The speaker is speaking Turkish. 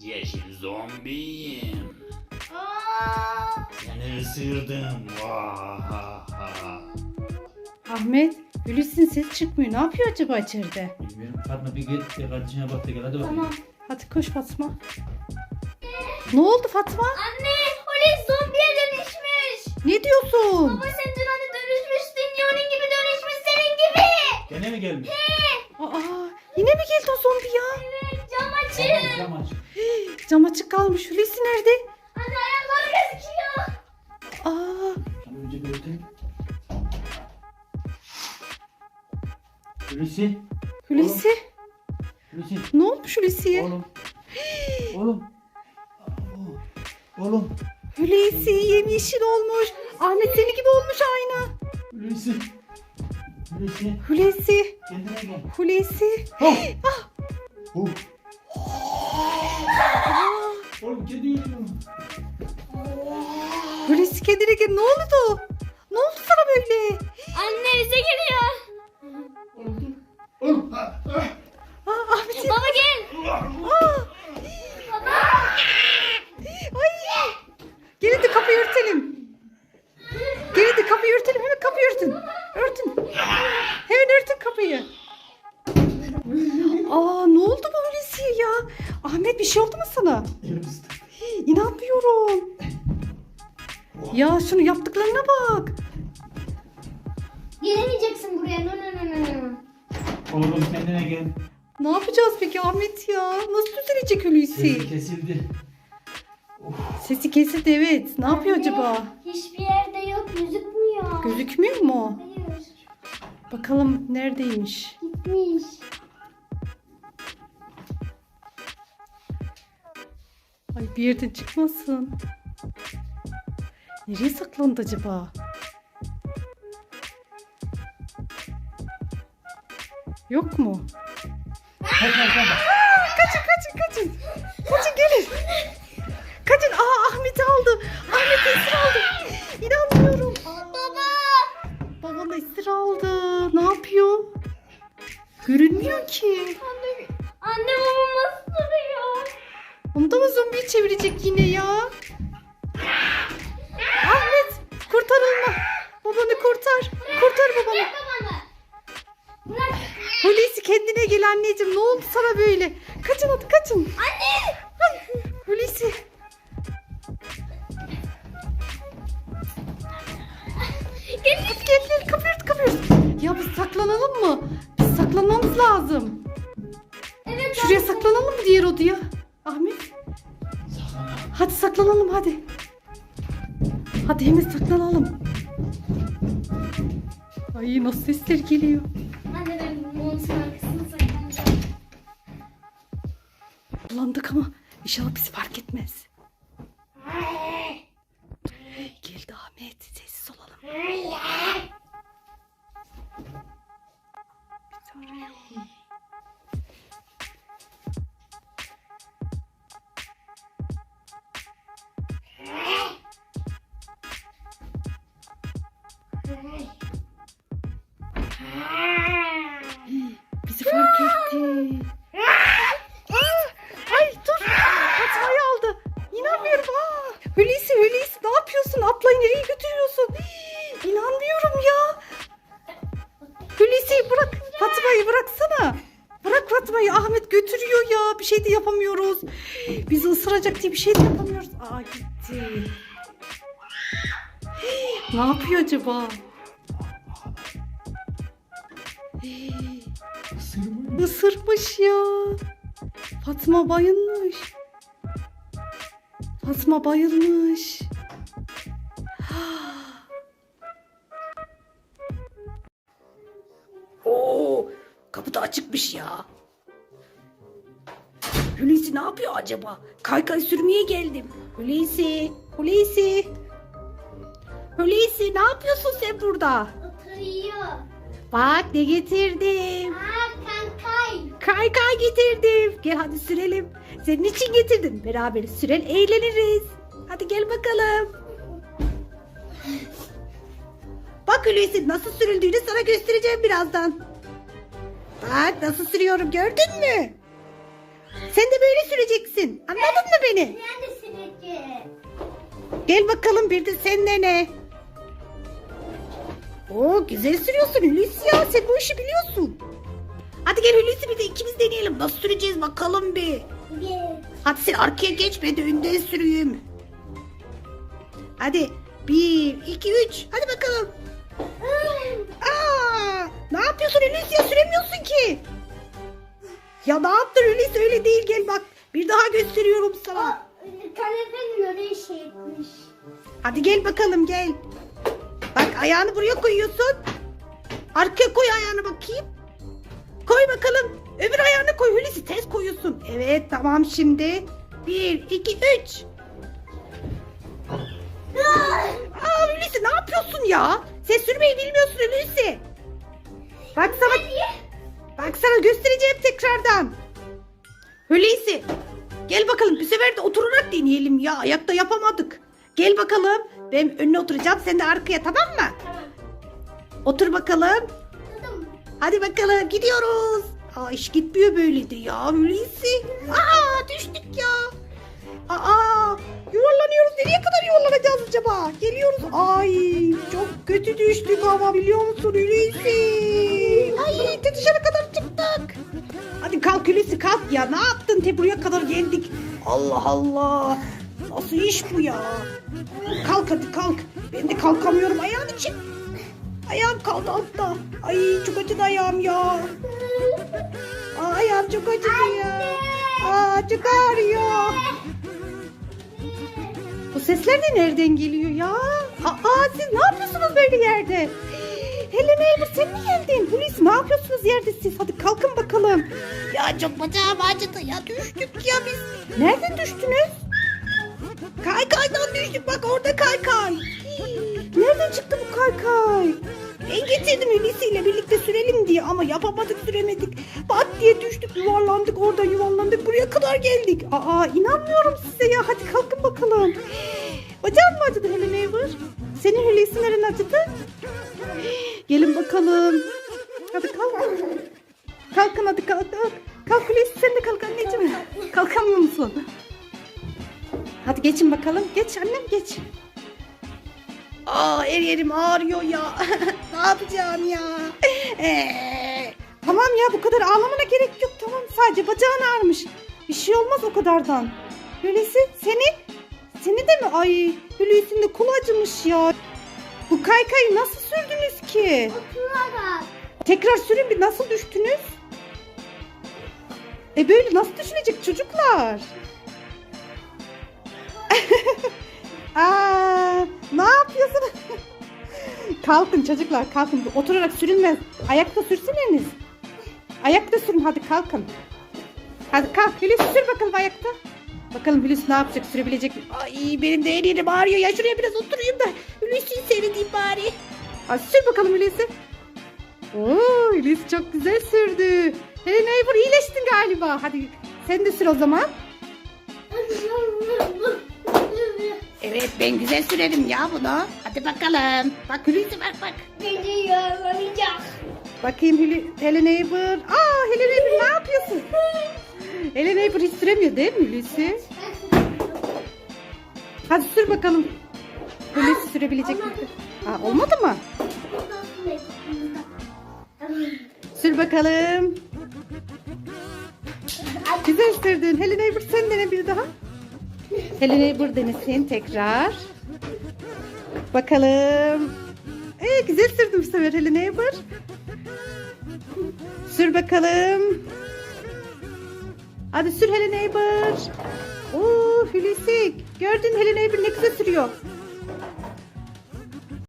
Yeşil zombiyim. Aa! Seni ısırdım. Ahmet, Hulusi'nin ses çıkmıyor. Ne yapıyor acaba içeride? Bilmiyorum. Fatma bir git bir kardeşine bak da gel. Hadi bakalım. Tamam. Hadi koş Fatma. Ne oldu Fatma? Anne, Hulusi zombiye dönüşmüş. Ne diyorsun? Baba sen dün hani dönüşmüştün ya gibi dönüşmüş senin gibi. Gene mi gelmiş? He. Aa, yine mi geldi o zombi ya? Evet açın. cam aç. Cam açık kalmış. Hulusi nerede? Anne ayakları gözüküyor. Aa, önce bir örteyim. Hulusi. Hulusi. Hulusi. Ne olmuş Hulusi'ye? Oğlum. Oğlum. Oğlum. Hulusi yemyeşil olmuş. Ahmet seni gibi olmuş aynı. Hulusi. Hulusi. Hulusi. Kendine gel. Hulusi. Oh. Ah. Oh. Kendine gel. Ne oldu? Ne oldu sana böyle? Anne bize geliyor. Ya şunu yaptıklarına bak. Gelemeyeceksin buraya. No no no no. Oğlum kendine gel. Ne yapacağız peki Ahmet ya? Nasıl düzelecek Hulusi? Sesi kesildi. Sesi kesildi evet. Ne yapıyor Anne, acaba? Hiçbir yerde yok gözükmüyor. Gözükmüyor mu? Hayır. Bakalım neredeymiş? Gitmiş. Ay bir yerden çıkmasın. Nereye saklandı acaba? Yok mu? Kaç kaç kaç. Kaçın kaçın kaçın. Kaçın gelin. Kaçın. Aa Ahmet'i aldı. Ahmet esir aldı. İnanmıyorum. Aa, Baba. babam esir aldı. Ne yapıyor? Görünmüyor ki. Anne, anne babam nasıl duruyor? Onu da mı zombiyi çevirecek yine ya? Kurtarılma. Babanı kurtar. Kurtar babanı. Hulusi kendine gel anneciğim. Ne oldu sana böyle? Kaçın hadi kaçın. Anne. Hulusi. Gel. Gel gel kapıyı ört. Ya biz saklanalım mı? Biz saklanmamız lazım. Evet. Şuraya saklanalım mı diğer odaya? Ahmet. Hadi saklanalım hadi. Hadi hemen saklanalım. Ay nasıl sesler geliyor. Anne ben montun arkasına saklanacağım. Bulandık ama inşallah bizi fark etmez. Diye bir şey de yapamıyoruz. Aa gitti. Ne yapıyor acaba? Hii. Isırmış ya. Fatma bayılmış. Fatma bayılmış. Oo, kapı da açıkmış ya. Hulusi ne yapıyor acaba? Kaykay sürmeye geldim. Hulusi, Hulusi. Hulusi ne yapıyorsun sen burada? Oturuyor. Bak ne getirdim. Aa kankay. Kaykay getirdim. Gel hadi sürelim. Senin için getirdim. Beraber sürer eğleniriz. Hadi gel bakalım. Bak Hulusi nasıl sürüldüğünü sana göstereceğim birazdan. Bak nasıl sürüyorum gördün mü? Sen de böyle süreceksin. Anladın mı beni? Ben de süreceğim. Gel bakalım bir de sen dene. Oo güzel sürüyorsun Hulusi ya. Sen bu işi biliyorsun. Hadi gel Hulusi bir de ikimiz deneyelim. Nasıl süreceğiz bakalım bir. Hadi sen arkaya geç ben de önden süreyim. Hadi. Bir, iki, üç. Hadi bakalım. Aa, ne yapıyorsun Hulusi ya süremiyorsun ki. Ya ne yaptın Hulusi öyle değil gel bak. Bir daha gösteriyorum sana. Kanepenin oraya şey etmiş. Hadi gel bakalım gel. Bak ayağını buraya koyuyorsun. Arkaya koy ayağını bakayım. Koy bakalım. Öbür ayağını koy Hulusi ters koyuyorsun. Evet tamam şimdi. Bir, iki, üç. Aa Hulusi ne yapıyorsun ya? Sen sürmeyi bilmiyorsun Hulusi. Bak sana göstereceğim tekrardan. Hulusi gel bakalım bu sefer de oturarak deneyelim ya. Ayakta yapamadık. Gel bakalım. Ben önüne oturacağım sen de arkaya tamam mı? Tamam. Otur bakalım. Tuttum. Hadi bakalım gidiyoruz. Aa iş gitmiyor böyle de ya Hulusi. Aa düştük ya. Aa yuvarlanıyoruz. Nereye kadar yuvarlanacağız acaba? Geliyoruz. Ay çok kötü düştük ama biliyor musun Hulusi? Ya. Ne yaptın te buraya kadar geldik. Allah Allah. Nasıl iş bu ya? Kalk hadi kalk. Ben de kalkamıyorum ayağın için. Ayağım kaldı altta. Ay çok acıdı ayağım ya. Aa, ayağım çok acıdı ya. Aa çok ağrıyor. Bu sesler de nereden geliyor ya? Aa siz ne yapıyorsunuz böyle yerde? Helena Elmer sen mi geldin? Hulusi ne yapıyorsunuz yerde siz? Hadi kalkın bakalım. Ya çok bacağım acıdı ya düştük ya biz. Nereden düştünüz? Kaykaydan düştük bak orada kaykay. Nereden çıktı bu kaykay? Ben getirdim Hulusi ile birlikte sürelim diye ama yapamadık süremedik. Bat diye düştük yuvarlandık orada yuvarlandık buraya kadar geldik. Aa inanmıyorum size ya hadi kalkın bakalım. Bacağın mı acıdı Helen Ever? Senin Hulusi neren acıdı? Gelin bakalım. Hadi kalk. Kalkın hadi kalk kalk. Kalk Hulusi sen de kalk anneciğim. Kalkamıyor musun? Hadi geçin bakalım. Geç annem geç. Aa her yerim ağrıyor ya. ne yapacağım ya? Ee, tamam ya bu kadar ağlamana gerek yok. Tamam sadece bacağın ağrımış. Bir şey olmaz o kadardan. Hulusi seni seni de mi? Ay Hulusi'nin de kolu acımış ya. Bu kaykayı nasıl sürdünüz ki? Oturarak. Tekrar sürün bir nasıl düştünüz? E böyle nasıl düşünecek çocuklar? Aa, ne yapıyorsun? kalkın çocuklar kalkın. Oturarak sürünmez. Ayakta sürseniz. Ayakta sürün hadi kalkın. Hadi kalk Hulusi sür bakalım ayakta. Bakalım Hulusi ne yapacak sürebilecek mi? Ay benim de her yerim ağrıyor ya. Şuraya biraz oturayım da Hulusi'yi seyredeyim bari. Hadi sür bakalım Hulusi. Oo Hulusi çok güzel sürdü. Hey neighbor iyileştin galiba. Hadi sen de sür o zaman. Evet ben güzel sürerim ya bunu. Hadi bakalım. Bak Hulusi bak bak. Beni yorulacak. Bakayım Hulu, Helen Neighbor. Aa Helen Neighbor ne yapıyorsun? Helen Neighbor hiç süremiyor değil mi Hulusi? Hadi sür bakalım. Hulusi sürebilecek mi? Aa, olmadı mı? Sür bakalım. Güzel sürdün. Helen Neighbor sen dene bir daha. Helen Neighbor denesin tekrar. Bakalım. Ee, güzel sürdün bu sefer Helen Neighbor. Sür bakalım. Hadi sür Helen Neighbor. Oo Hulusi. Gördün Helen Neighbor ne güzel sürüyor.